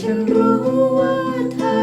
ฉันรู้ว่าเธอ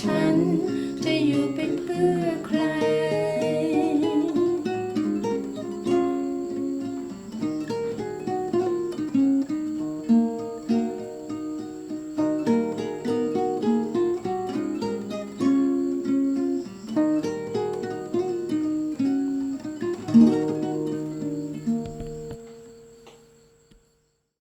ฉัน จะอยู่เป็น